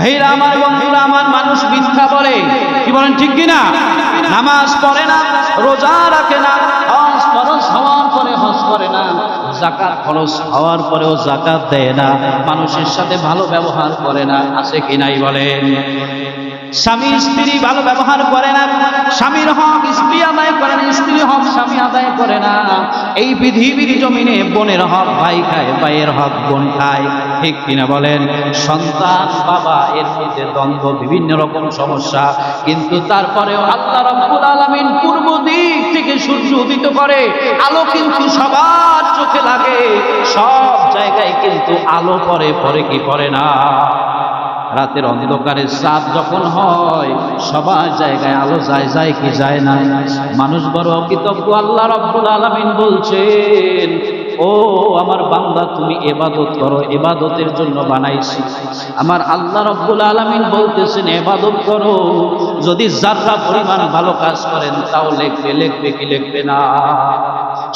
ভাইরা আমার বন্ধুরা, আমার মানুষ মিথ্যা বলে। কি বলেন, ঠিক কি না নামাজ পড়ে না, রোজা রাখে না, হজ ফরজ হওয়ার পরে হজ করে না জাকাত খরচ হওয়ার পরেও জাকাত দেয় না, মানুষের সাথে ভালো ব্যবহার করে না, আছে কি নাই বলেন? স্বামী স্ত্রী ভালো ব্যবহার করে না, স্বামীর হক স্ত্রী আদায় করে আদায় করে না। এই পৃথিবীর জমিনে বোনের হক ভাই খায়, ভাইয়ের হক বোন খায়। ঠিক কিনা বলেন? সন্তান, বাবা, এর মধ্যে দ্বন্দ্ব, বিভিন্ন রকম সমস্যা। কিন্তু তারপরেও আল্লাহ রাব্বুল আলামিন পূর্ব দিক থেকে সূর্য উদিত করে। আলো কিন্তু সবার চোখে লাগে। সব জায়গায় কিন্তু আলো পরে পরে কি পড়ে না? রাতের অন্ধকারে চাঁদ যখন হয়, সবার জায়গায় আলো যায় যায় কি যায় না? মানুষ বড় অকৃতজ্ঞ, আল্লাহ রব্বুল আলামিন বলছেন, ও আমার বান্দা, তুমি এবাদত করো এবাদতের জন্য বানাইছি। আমার আল্লাহ রব্বুল আলামিন বলতেছেন এবাদত করো, যদি যার্রা পরিমাণ ভালো কাজ করেন, তাও লেখবে, লিখবে কি লিখবে না?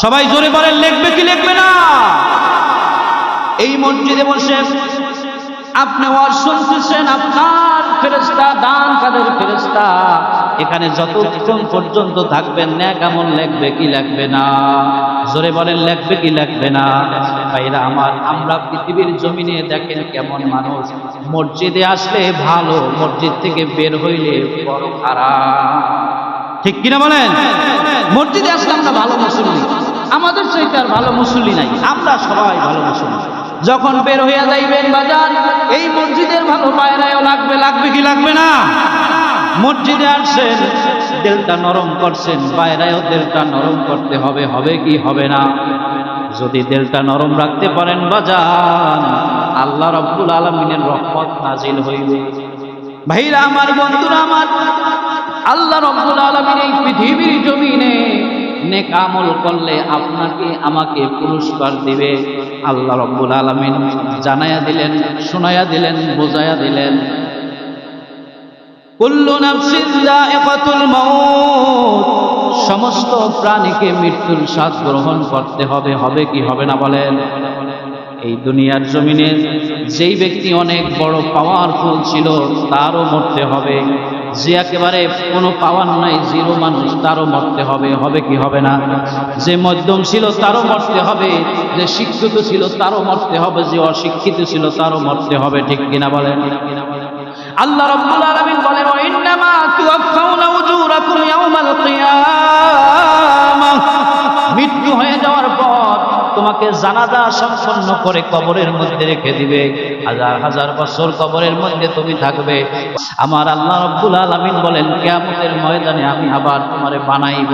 সবাই জোরে বলেন, লিখবে কি লিখবে না? এই মসজিদে বসে আপনি ওয়াজ শুনতেছেন আপনার ফেরেস্তা দান কাদের ফেরেস্তা এখানে যতক্ষণ পর্যন্ত থাকবেন, ন্যাক আমল লেখবে কি লাগবে না? জোরে বলেন, লেখবে কি লাগবে না? ভাইরা আমার, আমরা পৃথিবীর জমিনে দেখেন কেমন মানুষ। মসজিদে আসলে ভালো, মসজিদ থেকে বের হইলে বড় খারাপ। ঠিক কিনা বলেন? মসজিদে আসলে আমরা ভালো মুসল্লি। আমাদের চাইতে আর ভালো মুসল্লি নাই। আমরা সবাই ভালো মুসল্লি। যখন বের হইয়া যাইবেন বাজার, এই মসজিদের ভালো পায়রায়ও লাগবে লাগবে কি লাগবে না? মসজিদে আসছেন, দিলটা নরম করছেন, পায়রায়ও দিলটা নরম করতে হবে হবে কি হবে না? যদি দিলটা নরম রাখতে পারেন বাজান, আল্লাহ রব্বুল আলমিনের রহমত নাজিল হইবে। ভাইরা, আমার বন্ধুরা, আমার আল্লাহ রব্বুল আলমিন এই পৃথিবীর জমিনে নেক আমল করলে আপনাকে, আমাকে পুরস্কার দিবে। আল্লাহ রব্বুল আলমিন জানায়া দিলেন, শোনায়া দিলেন, বোঝায়া দিলেন। সমস্ত প্রাণীকে মৃত্যুর স্বাদ গ্রহণ করতে হবে হবে কি হবে না বলেন। এই দুনিয়ার জমিনে যেই ব্যক্তি অনেক বড় পাওয়ারফুল ছিল, তারও মরতে হবে। যে একেবারে কোনো পাওয়ার নাই, জিরো মানুষ, তারও মরতে হবে হবে কি হবে না? যে মধ্যম ছিল, তারও মরতে হবে, যে শিক্ষিত ছিল, তারও মরতে হবে, যে অশিক্ষিত ছিল, তারও মরতে হবে, ঠিক কিনা বলেন? আল্লাহ রব্বুল আলামিন বলেন তোমাকে জানাজা সম্পন্ন করে কবরের মধ্যে রেখে দিবে। হাজার হাজার বছর কবরের মধ্যে তুমি থাকবে। আমার আল্লাহ রব্বুল আলামিন বলেন, কিয়ামতের ময়দানে আমি আবার তোমারে বানাইব।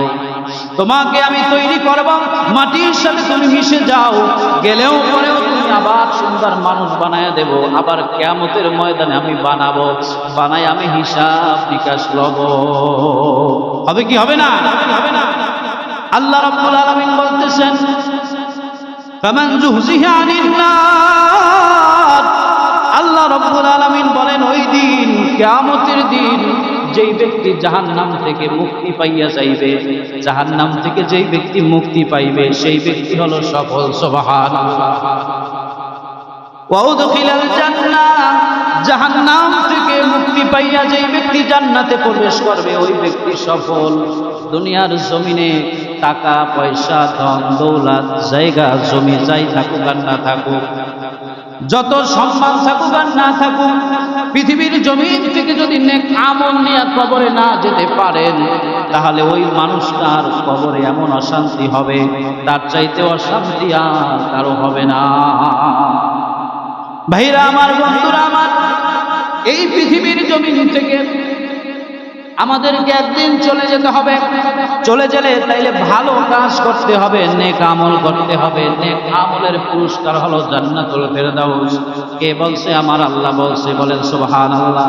তোমাকে আমি তৈরি করব, মাটির সাথে তুমি মিশে যাও। গেলেও পরেও তুমি আবার সুন্দর মানুষ বানায় দেব। আবার কেয়ামতের ময়দানে আমি বানাবো। বানাই আমি হিসাব বিকাশ লব। হবে কি, হবে না? আল্লাহ রাব্বুল আলামিন বলতেছেন আল্লাহ রাব্বুল আলামিন বলেন, ওই দিন, কিয়ামতের দিন যেই ব্যক্তি জাহান্নাম থেকে মুক্তি পাইয়া যাইবে, জাহান্নাম থেকে যেই ব্যক্তি মুক্তি পাইবে, সেই ব্যক্তি হলো সফল ওয়াউদখিলাল জান্নাহ, জাহান্নাম থেকে মুক্তি পাইয়া যেই ব্যক্তি জান্নাতে প্রবেশ করবে, ওই ব্যক্তি সফল। দুনিয়ার জমিনে টাকা, পয়সা, ধন, দৌলত, জায়গা, জমি, যাই থাকুক আর না থাকুক, যত সম্মান থাকুক আর না থাকুক, পৃথিবীর জমিন থেকে যদি আমল নিয়ে কবরে না যেতে পারেন, তাহলে ওই মানুষটার কবরে এমন অশান্তি হবে, তার চাইতে অশান্তি আর কারও হবে না। ভাইরা, আমার বন্ধুরা, আমার, এই পৃথিবীর জমিন থেকে আমাদেরকে একদিন চলে যেতে হবে। চলে গেলে তাইলে ভালো কাজ করতে হবে, নেক আমল করতে হবে। নেক আমলের পুরস্কার হলো জান্নাতুল ফেরদাউস। কে বলছে? আমার আল্লাহ বলছে, বলেন, সুবহানাল্লাহ।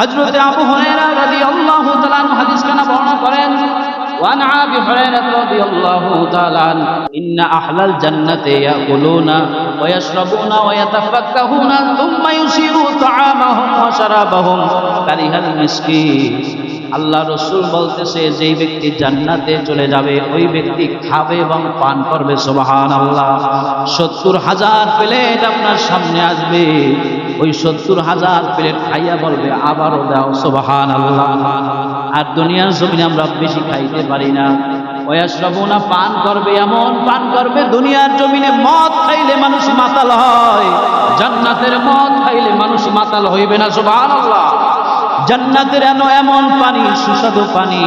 হযরতে আবু হুরায়রা রাদিয়াল্লাহু তাআলা হাদিস কানা বর্ণনা করেন وعن ابي هريره رضي الله تعالى عنه ان اهل الجنه ياكلون ويشربون ويتفكهون ثم يسير طعامهم وشرابهم كره المسكين আল্লাহ রসুল বলতেছে যেই ব্যক্তি জান্নাতে চলে যাবে ওই ব্যক্তি খাবে এবং পান করবে সোবাহান আল্লাহ সত্তর হাজার প্লেট আপনার সামনে আসবে ওই সত্তর হাজার প্লেট খাইয়া বলবে, আবারও দাও সোবাহান আল্লাহ আর দুনিয়ার জমিনে আমরা বেশি খাইতে পারি না। ওয়াশরাবুনা পান করবে, এমন পান করবে, দুনিয়ার জমিনে মদ খাইলে মানুষ মাতাল হয়। জান্নাতের মদ খাইলে মানুষ মাতাল হইবে না, সুবহানাল্লাহ। জান্নাতের এন, এমন পানি, সুস্বাদু পানি।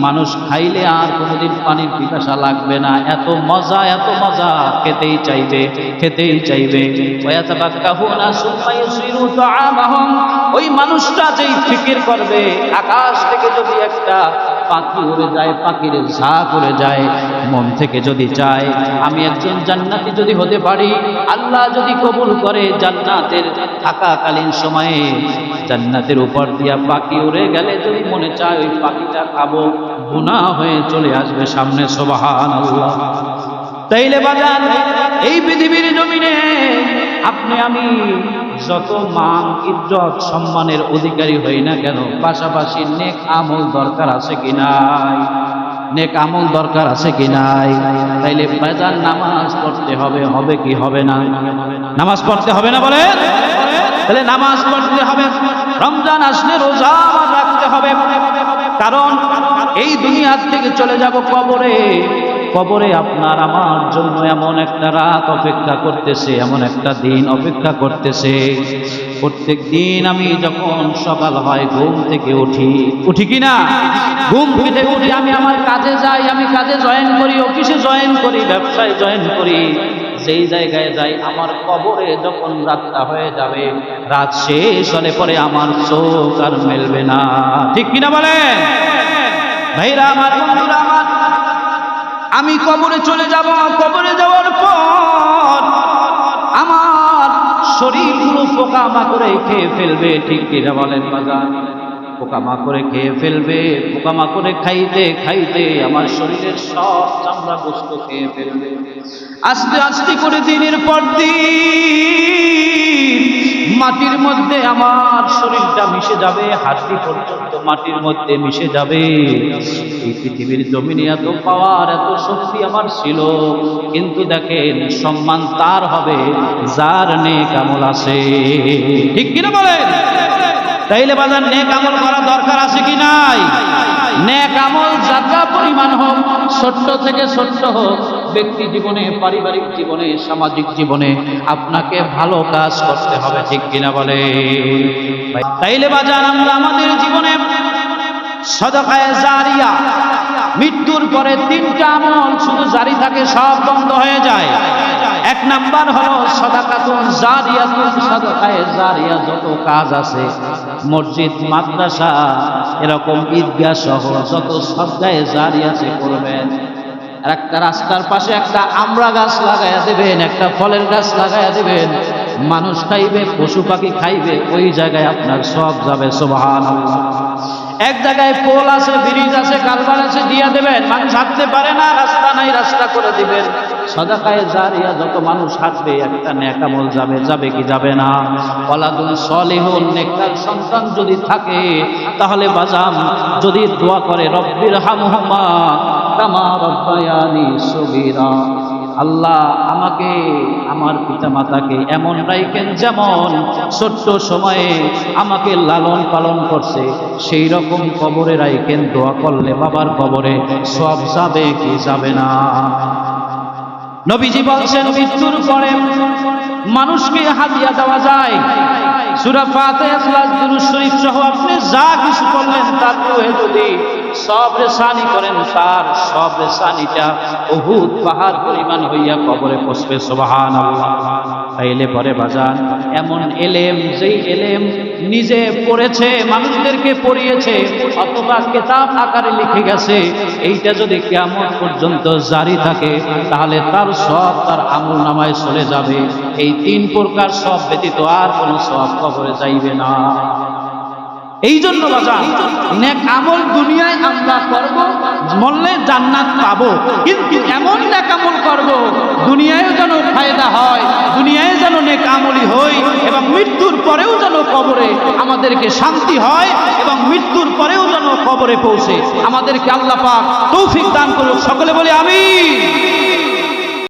মানুষ খাইলে আর কোনোদিন পানির পিপাসা লাগবে না। এত মজা এত মজা। খেতেই চাইবে খেতেই চাইবে। ওই মানুষটা যেই ফিকির করবে, আকাশ থেকে যদি একটা পাখি উড়ে যায়, পাখির ঝা করে যায়। মন থেকে যদি চায়, আমি একজন জান্নাতি যদি হতে পারি, আল্লাহ যদি কবুল করে জান্নাতের থাকাকালীন সময়ে। জান্নাতের উপর দিয়া পাখি উড়ে গেলে যদি মনে চায়, ওই পাখিটা খাব, গুনাহ হয়ে চলে আসবে সামনে সোবাহান আল্লাহ তাইলে বাজান, এই পৃথিবীর জমিনে আপনি আমি যত মান, ইজ্জত, সম্মানের অধিকারী হই না কেন, পাশাপাশি নেক আমল দরকার আছে কি নাই? নেক আমল দরকার আছে কি নাই? তাইলে বাজার নামাজ পড়তে হবে হবে কি হবে না? নামাজ পড়তে হবে না বলে? তাহলে নামাজ পড়তে হবে। রমজান আসলে রোজা রাখতে হবে। কারণ এই দুনিয়ার থেকে চলে যাব কবরে। কবরে আপনার আমার জন্য এমন একটা রাত অপেক্ষা করতেছে, এমন একটা দিন অপেক্ষা করতেছে। প্রত্যেক দিন আমি যখন সকাল হয় ঘুম থেকে উঠি উঠি কি না? ঘুম থেকে উঠি আমি আমার কাজে যাই, আমি কাজে জয়েন করি, অফিসে জয়েন করি, ব্যবসায় জয়েন করি। যেই জায়গায় যাই, আমার কবরে যখন রাতটা হয়ে যাবে, রাত শেষ হলে পরে আমার চোখ আর মেলবে না। ঠিক কিনা বলে ভাইরা, আমার আমার আমি কবরে চলে যাব, কবরে যাওয়ার পর আমার শরীর পুরো পোকা মাকড়ে খেয়ে ফেলবে, ঠিক কিনা বলেন বাজার পোকা মাকড়ে খেয়ে ফেলবে, পোকা মাকড়ে খাইতে খাইতে আমার শরীরের সব চামড়া গোস্ত খেয়ে ফেলবে। আস্তে আস্তে করে দিনের পর দিন মাটির মধ্যে আমার শরীরটা মিশে যাবে হাড্ডি পর্যন্ত মাটির মধ্যে মিশে যাবে। এই পৃথিবীর জমিনে এত পাওয়ার, এত শক্তি আমার ছিল, কিন্তু দেখেন সম্মান তার হবে, যার নেক আমল আছে। ঠিক কিনা বলেন? তাইলে বাজার নেক আমল করা দরকার আছে কি নাই? নেক আমল যাত্রা পরিমাণ হোক, ছোট্ট থেকে ছোট্ট হোক ব্যক্তি জীবনে, পারিবারিক জীবনে, সামাজিক জীবনে আপনাকে ভালো কাজ করতে হবে, ঠিক কিনা বলে? তাইলে বাজার আমরা আমাদের জীবনে সদকায় জারিয়া, মৃত্যুর পরে তিনটা আমল শুধু জারি থাকে, সব বন্ধ হয়ে যায়। এক নাম্বার হলো সদাকাতুন যত কাজ আছে, মসজিদ, মাদ্রাসা, এরকম ঈদগাহ সহ যত সদকায়ে জারিয়া আছে করবেন। আর একটা রাস্তার পাশে একটা আমড়া গাছ লাগাইয়া দেবেন, একটা ফলের গাছ লাগাইয়া দেবেন। মানুষ খাইবে, পশু পাখি খাইবে, ওই জায়গায় আপনার সব যাবে সোবাহান এক জায়গায় পোল আছে, ব্রিজ আছে কালবার আছে, দিয়ে দেবেন। মানুষ হাঁটতে পারে না, রাস্তা নাই, রাস্তা করে দিবেন। সদাকায় জারিয়া যত মানুষ হাঁটবে, একটা নেকামল যাবে যাবে কি যাবে না। ওলাদুল সলিহুল নেককার সন্তান যদি থাকে, তাহলে বাজাম যদি দোয়া করে রব্বির হামহুমা আল্লাহ আমাকে, আমার পিতামাতাকে এমন রাইকেন যেমন ছোট্ট সময়ে আমাকে লালন পালন করছে, সেই রকম কবরে রাইকেন দোয়া করলে বাবার কবরে সব যাবে কি যাবে না। নবীজি বলছেন, মৃত্যুর পরে মানুষকে হাদিয়া দেওয়া যায়। সুরা ফাতে ইখলাস শরীফ সহ আপনি যা কিছু করলেন তার যদি মানুষদেরকে পড়িয়েছে, অথবা কেতাব আকারে লিখে গেছে, এইটা যদি কেমন পর্যন্ত জারি থাকে, তাহলে তার সব তার আমল নামায় চলে যাবে। এই তিন প্রকার সব ব্যতীত আর কোনো সব কবরে যাইবে না। এই জন্য বাজান নেক আমল দুনিয়ায় আমরা করব, মরলে জান্নাত পাবো। কিন্তু এমন নেক আমল করব দুনিয়ায় যেন ফায়দা হয়, দুনিয়ায় যেন নেক আমলি হই এবং মৃত্যুর পরেও যেন কবরে আমাদেরকে শান্তি হয় এবং মৃত্যুর পরেও যেন কবরে পৌঁছে। আমাদেরকে আল্লাহ তৌফিক দান করুক। সকলে বলে আমি